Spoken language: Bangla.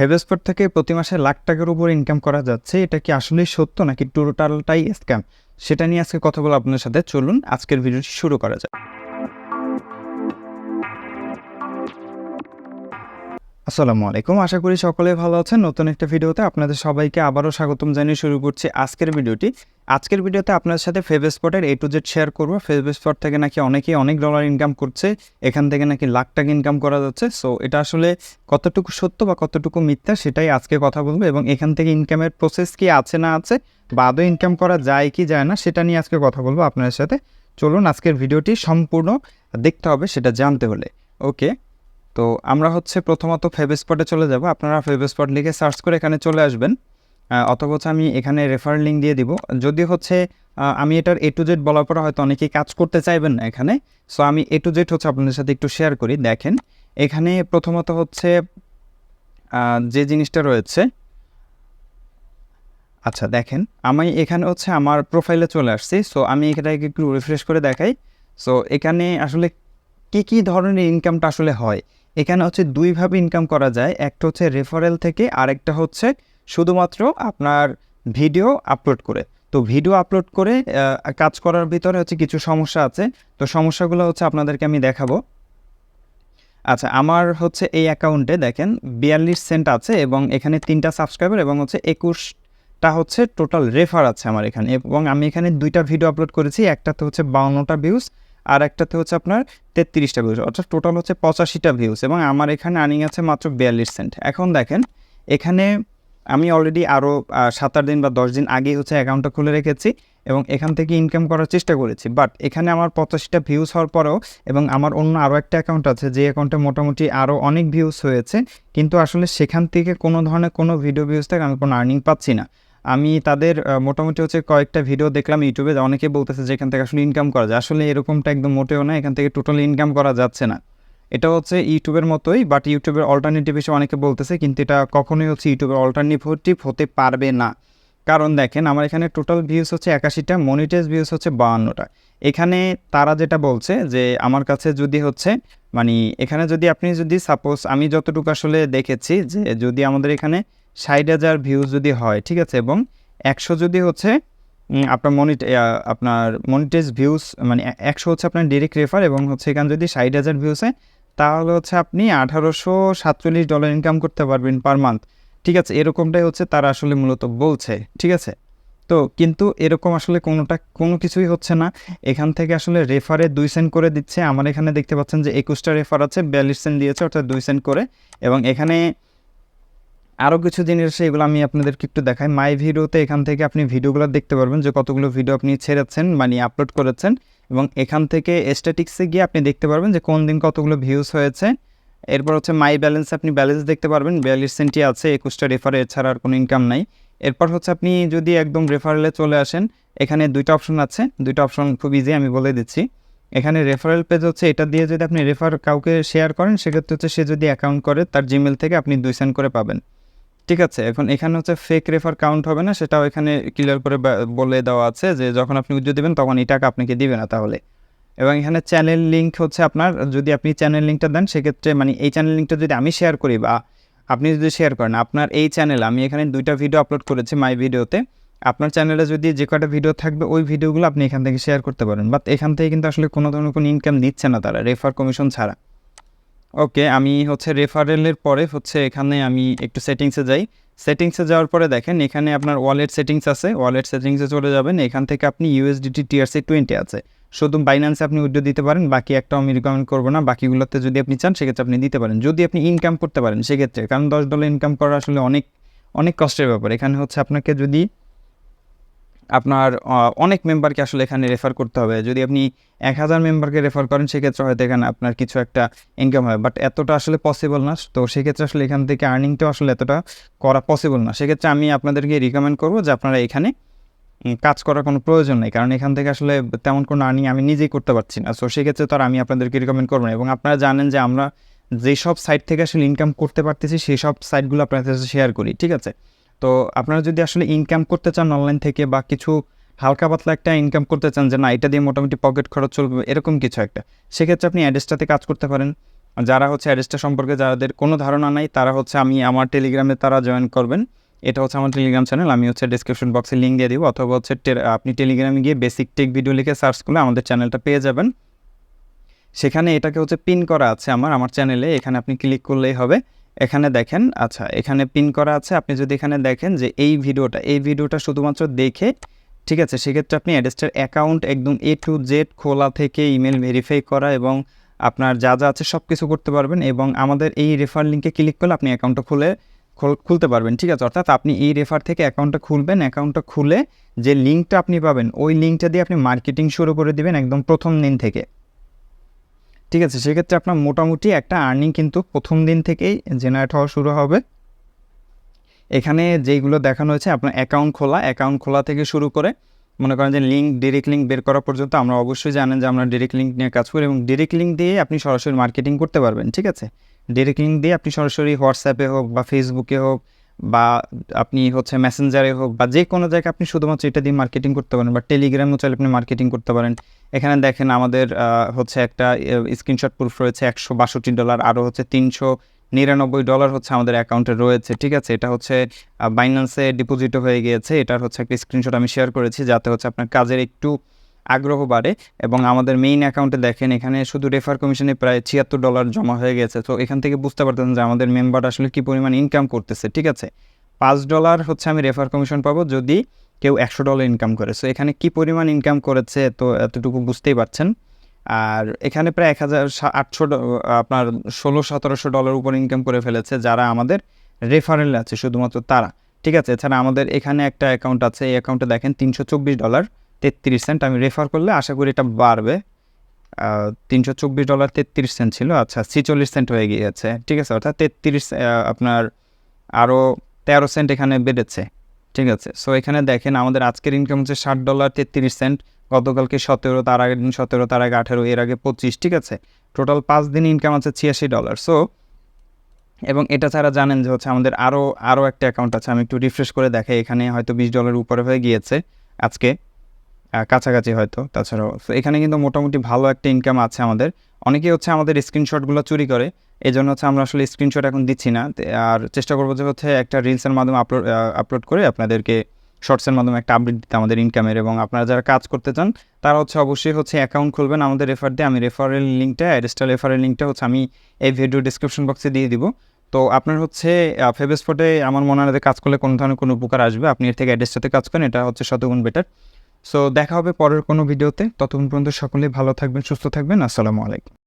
ফেভেস্পট থেকে প্রতি মাসে লাখ টাকার উপর ইনকাম করা যাচ্ছে, এটা কি আসলেই সত্য নাকি টোটালটাই স্ক্যাম সেটা নিয়ে আজকে কথা বলে আপনার সাথে। চলুন, আজকের ভিডিওটি শুরু করা যাক। আসসালামু আলাইকুম। আশা করি সকলে ভালো আছেন। নতুন একটা ভিডিওতে আপনাদের সবাইকে আবারও স্বাগতম জানিয়ে শুরু করছি আজকের ভিডিওটি। আজকের ভিডিওতে আপনাদের সাথে ফেভেস্পটের এ টু জেড শেয়ার করব। ফেভেস্পট থেকে নাকি অনেকেই অনেক ডলার ইনকাম করছে। এখান থেকে নাকি লাখ টাকা ইনকাম করা যাচ্ছে। সো এটা আসলে কতটুকু সত্য বা কতটুকু মিথ্যা সেটাই আজকে কথা বলব। এবং এখান থেকে ইনকামের প্রসেস কি আছে না আছে বা আদৌ ইনকাম করা যায় কি যায় না, সেটা নিয়ে আজকে কথা বলব আপনাদের সাথে। চলুন আজকের ভিডিওটি সম্পূর্ণ দেখতে হবে সেটা জানতে হলে। ওকে তো আমরা হচ্ছে প্রথমত ফেভেস্পটে চলে যাব। আপনারা ফেভেস্পট লিখে সার্চ করে এখানে চলে আসবেন। অথবা হচ্ছে আমি এখানে রেফার লিঙ্ক দিয়ে দিব। যদি হচ্ছে আমি এটার এ টু জেড বলার পরে হয়তো অনেকেই কাজ করতে চাইবেন না এখানে। সো আমি এ টু জেড হচ্ছে আপনাদের সাথে একটু শেয়ার করি, দেখেন। এখানে প্রথমত হচ্ছে যে জিনিসটা রয়েছে আচ্ছা দেখেন। আমি এখানে হচ্ছে আমার প্রোফাইলে চলে আসছি। সো আমি এটাকে একটু রিফ্রেশ করে দেখাই। সো এখানে আসলে কী কী ধরনের ইনকামটা আসলে হয়? এখানে হচ্ছে দুইভাবে ইনকাম করা যায়, একটা হচ্ছে রেফারেল থেকে আরেকটা হচ্ছে শুধুমাত্র আপনার ভিডিও আপলোড করে। তো ভিডিও আপলোড করে কাজ করার ভিতরে হচ্ছে কিছু সমস্যা আছে, তো সমস্যাগুলো হচ্ছে আপনাদেরকে আমি দেখাবো। আচ্ছা আমার হচ্ছে এই অ্যাকাউন্টে দেখেন, বিয়াল্লিশ সেন্ট আছে এবং এখানে তিনটা সাবস্ক্রাইবার এবং হচ্ছে একুশটা হচ্ছে টোটাল রেফার আছে আমার এখানে এবং আমি এখানে দুইটা ভিডিও আপলোড করেছি একটাতে হচ্ছে বাউন্নটা ভিউজ আর একটাতে হচ্ছে আপনার তেত্রিশটা ভিউজ অর্থাৎ টোটাল হচ্ছে পঁচাশিটা ভিউজ এবং আমার এখানে আর্নিং আছে মাত্র বিয়াল্লিশ সেন্ট এখন দেখেন, এখানে আমি অলরেডি আরও সাত আট দিন বা দশ দিন আগেই হচ্ছে অ্যাকাউন্টটা খুলে রেখেছি এবং এখান থেকে ইনকাম করার চেষ্টা করেছি। বাট এখানে আমার পঁচাশিটা ভিউজ হওয়ার পরেও এবং আমার অন্য আরও একটা অ্যাকাউন্ট আছে, যে অ্যাকাউন্টে মোটামুটি আরও অনেক ভিউজ হয়েছে, কিন্তু আসলে সেখান থেকে কোনো ধরনের কোনো ভিডিও ভিউজ থেকে আমি কোনো আর্নিং পাচ্ছি না। আমি তাদের মোটামুটি হচ্ছে কয়েকটা ভিডিও দেখলাম ইউটিউবে, অনেকে বলতেছে যে এখান থেকে আসলে ইনকাম করা যায়। আসলে এরকমটা একদম মোটেও না, এখান থেকে টোটাল ইনকাম করা যাচ্ছে না। এটা হচ্ছে ইউটিউবের মতোই বাট ইউটিউবের অল্টারনেটিভ হিসেবে অনেকে বলতেছে, কিন্তু এটা কখনোই হচ্ছে ইউটিউবের অল্টারনেটিভ হতে পারবে না। কারণ দেখেন, আমার এখানে টোটাল ভিউজ হচ্ছে একাশিটা মনিটাইজ ভিউজ হচ্ছে বাউান্নটা এখানে তারা যেটা বলছে, যে আমার কাছে যদি হচ্ছে মানে এখানে যদি আপনি যদি সাপোজ আমি যতটুকু আসলে দেখেছি, যে যদি আমাদের এখানে ষাট হাজার ভিউজ যদি হয়, ঠিক আছে? এবং একশো যদি হচ্ছে আপনার মনিট আপনার মনিটাইজ ভিউজ মানে একশো হচ্ছে আপনার ডিরেক্ট রেফার এবং হচ্ছে এখানে যদি ষাট হাজার ভিউজ হয় তাহলে হচ্ছে আপনি আঠারোশো সাতচল্লিশ ডলার ইনকাম করতে পারবেন পার মান্থ ঠিক আছে? এরকমটাই হচ্ছে তারা আসলে মূলত বলছে, ঠিক আছে? তো কিন্তু এরকম আসলে কোনোটা, কোনো কিছুই হচ্ছে না। এখান থেকে আসলে রেফারে দুই সেন্ট করে দিচ্ছে। আমার এখানে দেখতে পাচ্ছেন যে একুশটা রেফার আছে, বিয়াল্লিশ সেন্ট দিয়েছে, অর্থাৎ দুই সেন্ট করে। এবং এখানে আরও কিছু জিনিস আছে এগুলো আমি আপনাদেরকে একটু দেখাই। মাই ভিডিওতে এখান থেকে আপনি ভিডিওগুলো দেখতে পারবেন যে কতগুলো ভিডিও আপনি ছেড়েছেন মানে আপলোড করেছেন এবং এখান থেকে স্ট্যাটিক্সে গিয়ে আপনি দেখতে পারবেন যে কোন দিন কতগুলো ভিউজ হয়েছে। এরপর হচ্ছে মাই ব্যালেন্স আপনি ব্যালেন্স দেখতে পারবেন, বিয়াল্লিশ সেন্টি আছে, একুশটা রেফারে এছাড়া আর কোনো ইনকাম নাই। এরপর হচ্ছে আপনি যদি একদম রেফারেলে চলে আসেন, এখানে দুইটা অপশন আছে, দুইটা অপশন খুব ইজি আমি বলে দিচ্ছি। এখানে রেফারেল পেজ হচ্ছে, এটা দিয়ে যদি আপনি রেফার কাউকে শেয়ার করেন, সেক্ষেত্রে হচ্ছে সে যদি অ্যাকাউন্ট করে, তার জিমেল থেকে আপনি দুই সেন্ট করে পাবেন। ঠিক আছে, এখন এখানে হচ্ছে ফেক রেফার কাউন্ট হবে না, সেটাও এখানে ক্লিয়ার করে বলে দেওয়া আছে যে যখন আপনি উজ্জ্ব দেবেন তখন এই টাকা আপনাকে দিবে না তাহলে। এবং এখানে চ্যানেল লিঙ্ক হচ্ছে আপনার, যদি আপনি চ্যানেল লিঙ্কটা দেন, সেক্ষেত্রে মানে এই চ্যানেল লিঙ্কটা যদি আমি শেয়ার করি বা আপনি যদি শেয়ার করেন, আপনার এই চ্যানেল আমি এখানে দুইটা ভিডিও আপলোড করেছি মাই ভিডিওতে আপনার চ্যানেলে যদি যে কটা ভিডিও থাকবে, ওই ভিডিওগুলো আপনি এখান থেকে শেয়ার করতে পারেন। বাট এখান থেকে কিন্তু আসলে কোনো ধরনের কোনো ইনকাম দিচ্ছে না তারা রেফার কমিশন ছাড়া। ওকে আমি হচ্ছে রেফারেলের পরে হচ্ছে এখানে আমি একটু সেটিংসে যাই। সেটিংসে যাওয়ার পরে দেখেন, এখানে আপনার ওয়ালেট সেটিংস আছে। ওয়ালেট সেটিংসে চলে যাবেন। এখান থেকে আপনি ইউএসডিটি টিআরসি টোয়েন্টি আছে। শুধু বাইন্যান্সে আপনি উইড্রো দিতে পারেন, বাকি একটাও আমি রিকমেন্ড করব না। বাকিগুলোতে যদি আপনি চান, সেক্ষেত্রে আপনি দিতে পারেন। যদি আপনি ইনকাম করতে পারেন, সেক্ষেত্রে। কারণ দশ ডলার ইনকাম করা আসলে অনেক অনেক কষ্টের ব্যাপার। এখানে হচ্ছে আপনাকে যদি আপনার অনেক মেম্বারকে আসলে এখানে রেফার করতে হবে। যদি আপনি এক হাজার মেম্বারকে রেফার করেন, সেক্ষেত্রে হয়তো এখানে আপনার কিছু একটা ইনকাম হয় বাট এতটা আসলে পসিবল না। তো সেক্ষেত্রে আসলে এখান থেকে আর্নিংটাও আসলে এতটা করা পসিবল না। সেক্ষেত্রে আমি আপনাদেরকে রিকমেন্ড করব যে আপনারা এখানে কাজ করার কোনো প্রয়োজন নেই। কারণ এখান থেকে আসলে তেমন কোনো আর্নিং আমি নিজেই করতে পারছি না। সো সেক্ষেত্রে তো আর আমি আপনাদেরকে রিকমেন্ড করব না। এবং আপনারা জানেন যে আমরা যেসব সাইট থেকে আসলে ইনকাম করতে পারতেছি সেই সব সাইটগুলো আপনাদের সাথে শেয়ার করি। ঠিক আছে? তো আপনারা যদি আসলে ইনকাম করতে চান অনলাইন থেকে বা কিছু হালকা পাতলা একটা ইনকাম করতে চান যে না, এটা দিয়ে মোটামুটি পকেট খরচ চলবে, এরকম কিছু একটা, সেক্ষেত্রে আপনি অ্যাড্রেসটাতে কাজ করতে পারেন। যারা হচ্ছে অ্যাড্রেসটা সম্পর্কে যাদের কোনো ধারণা নাই, তারা হচ্ছে আমি আমার টেলিগ্রামে তারা জয়েন করবেন। এটা হচ্ছে আমার টেলিগ্রাম চ্যানেল আমি হচ্ছে ডিসক্রিপশন বক্সে লিঙ্ক দিয়ে দিব, অথবা হচ্ছে আপনি টেলিগ্রামে গিয়ে বেসিক টেক ভিডিও লিখে সার্চ করলে আমাদের চ্যানেলটা পেয়ে যাবেন। সেখানে এটাকে হচ্ছে পিন করা আছে আমার আমার চ্যানেলে এখানে আপনি ক্লিক করলেই হবে। এখানে দেখেন আচ্ছা এখানে পিন করা আছে। আপনি যদি এখানে দেখেন যে এই ভিডিওটা এই ভিডিওটা শুধুমাত্র দেখে, ঠিক আছে, সেক্ষেত্রে আপনি অ্যাড্রেসটার অ্যাকাউন্ট একদম এ টু জেড খোলা থেকে ইমেল ভেরিফাই করা এবং আপনার যা যা আছে সব কিছু করতে পারবেন এবং আমাদের এই রেফার লিঙ্কে ক্লিক করলে আপনি অ্যাকাউন্টটা খুলে, খোল- খুলতে পারবেন, ঠিক আছে? অর্থাৎ আপনি এই রেফার থেকে অ্যাকাউন্টটা খুলবেন অ্যাকাউন্টটা খুলে যে লিঙ্কটা আপনি পাবেন, ওই লিঙ্কটা দিয়ে আপনি মার্কেটিং শুরু করে দিবেন একদম প্রথম দিন থেকে। ঠিক আছে, সেক্ষেত্রে আপনার মোটামুটি একটা আর্নিং কিন্তু প্রথম দিন থেকেই জেনারেট হওয়া শুরু হবে। এখানে যেইগুলো দেখানো হয়েছে, আপনার অ্যাকাউন্ট খোলা অ্যাকাউন্ট খোলা থেকে শুরু করে, মনে করেন যে লিঙ্ক ডিরেক্ট লিঙ্ক বের করা পর্যন্ত আমরা অবশ্যই জানেন যে আমরা ডিরেক্ট লিঙ্ক নিয়ে কাজ করি এবং ডিরেক্ট লিঙ্ক দিয়ে আপনি সরাসরি মার্কেটিং করতে পারবেন, ঠিক আছে? ডিরেক্ট লিঙ্ক দিয়ে আপনি সরাসরি হোয়াটসঅ্যাপে হোক বা ফেসবুকে হোক বা আপনি হচ্ছে মেসেঞ্জারে হোক বা যে কোনো জায়গায় আপনি শুধুমাত্র এটা দিয়ে মার্কেটিং করতে পারেন বা টেলিগ্রামও চাইলে আপনি মার্কেটিং করতে পারেন। এখানে দেখেন আমাদের হচ্ছে একটা স্ক্রিনশট প্রুফ রয়েছে একশো বাষট্টি ডলার আরও হচ্ছে তিনশো নিরানব্বই ডলার হচ্ছে আমাদের অ্যাকাউন্টে রয়েছে, ঠিক আছে? এটা হচ্ছে বাইন্যান্সে ডিপোজিটও হয়ে গিয়েছে, এটার হচ্ছে একটা স্ক্রিনশট আমি শেয়ার করেছি যাতে হচ্ছে আপনার কাজের একটু আগ্রহ বাড়ে এবং আমাদের মেইন অ্যাকাউন্টে দেখেন এখানে শুধু রেফার কমিশনে প্রায় ছিয়াত্তর ডলার জমা হয়ে গেছে, তো এখান থেকে বুঝতে পারতেন যে আমাদের মেম্বার আসলে কী পরিমাণ ইনকাম করতেছে, ঠিক আছে? পাঁচ ডলার হচ্ছে আমি রেফার কমিশন পাবো যদি কেউ একশো ডলার ইনকাম করে। সো এখানে কী পরিমাণ ইনকাম করেছে তো এতটুকু বুঝতেই পারছেন। আর এখানে প্রায় এক হাজার আটশো আপনার ষোলো, সতেরোশো ডলার উপর ইনকাম করে ফেলেছে যারা আমাদের রেফারেল আছে, শুধুমাত্র তারা। ঠিক আছে? এছাড়া আমাদের এখানে একটা অ্যাকাউন্ট আছে, এই অ্যাকাউন্টে দেখেন তিনশো চব্বিশ ডলার তেত্রিশ সেন্ট আমি রেফার করলে আশা করি এটা বাড়বে। তিনশো চব্বিশ ডলার তেত্রিশ সেন্ট ছিল আচ্ছা ছিচল্লিশ সেন্ট হয়ে গিয়েছে। ঠিক আছে? অর্থাৎ তেত্রিশ আপনার আরও তেরো সেন্ট এখানে বেড়েছে, ঠিক আছে? সো এখানে দেখেন আমাদের আজকের ইনকাম হচ্ছে ষাট ডলার তেত্রিশ সেন্ট, গতকালকে সতেরো, তার আগের দিন সতেরো, তার আগে আঠেরো, এর আগে পঁচিশ, ঠিক আছে? টোটাল পাঁচ দিন ইনকাম আছে ছিয়াশি ডলার সো এবং এটা ছাড়া জানেন যে হচ্ছে আমাদের আরও আরও একটা অ্যাকাউন্ট আছে, আমি একটু রিফ্রেশ করে দেখাই, এখানে হয়তো বিশ ডলার উপরে হয়ে গিয়েছে আজকে কাছাকাছি হয়তো, তাছাড়াও। এখানে কিন্তু মোটামুটি ভালো একটা ইনকাম আছে আমাদের। অনেকেই হচ্ছে আমাদের স্ক্রিনশটগুলো চুরি করে এই জন্য হচ্ছে আমরা আসলে স্ক্রিনশট এখন দিচ্ছি না। আর চেষ্টা করব যে হচ্ছে একটা রিলসের মাধ্যমে আপলোড আপলোড করে আপনাদেরকে শর্টসের মাধ্যমে একটা আপডেট দিতে আমাদের ইনকামের এবং আপনারা যারা কাজ করতে চান, তারা হচ্ছে অবশ্যই হচ্ছে অ্যাকাউন্ট খুলবেন আমাদের রেফার দিয়ে। আমি রেফারেল লিঙ্কটা অ্যাড্রেসটা রেফারেল লিঙ্কটা হচ্ছে আমি এই ভিডিও ডিসক্রিপশন বক্সে দিয়ে দিব। তো আপনার হচ্ছে ফেবেসপটে আমার মনে হয় কাজ করলে কোনো ধরনের কোনো উপকার আসবে, আপনি এর থেকে অ্যাড্রেসটাতে কাজ করেন, এটা হচ্ছে শতগুণ বেটার সো দেখা হবে পরের কোনো ভিডিওতে ততক্ষণ পর্যন্ত সকলেই ভালো থাকবেন, সুস্থ থাকবেন। আসসালামু আলাইকুম।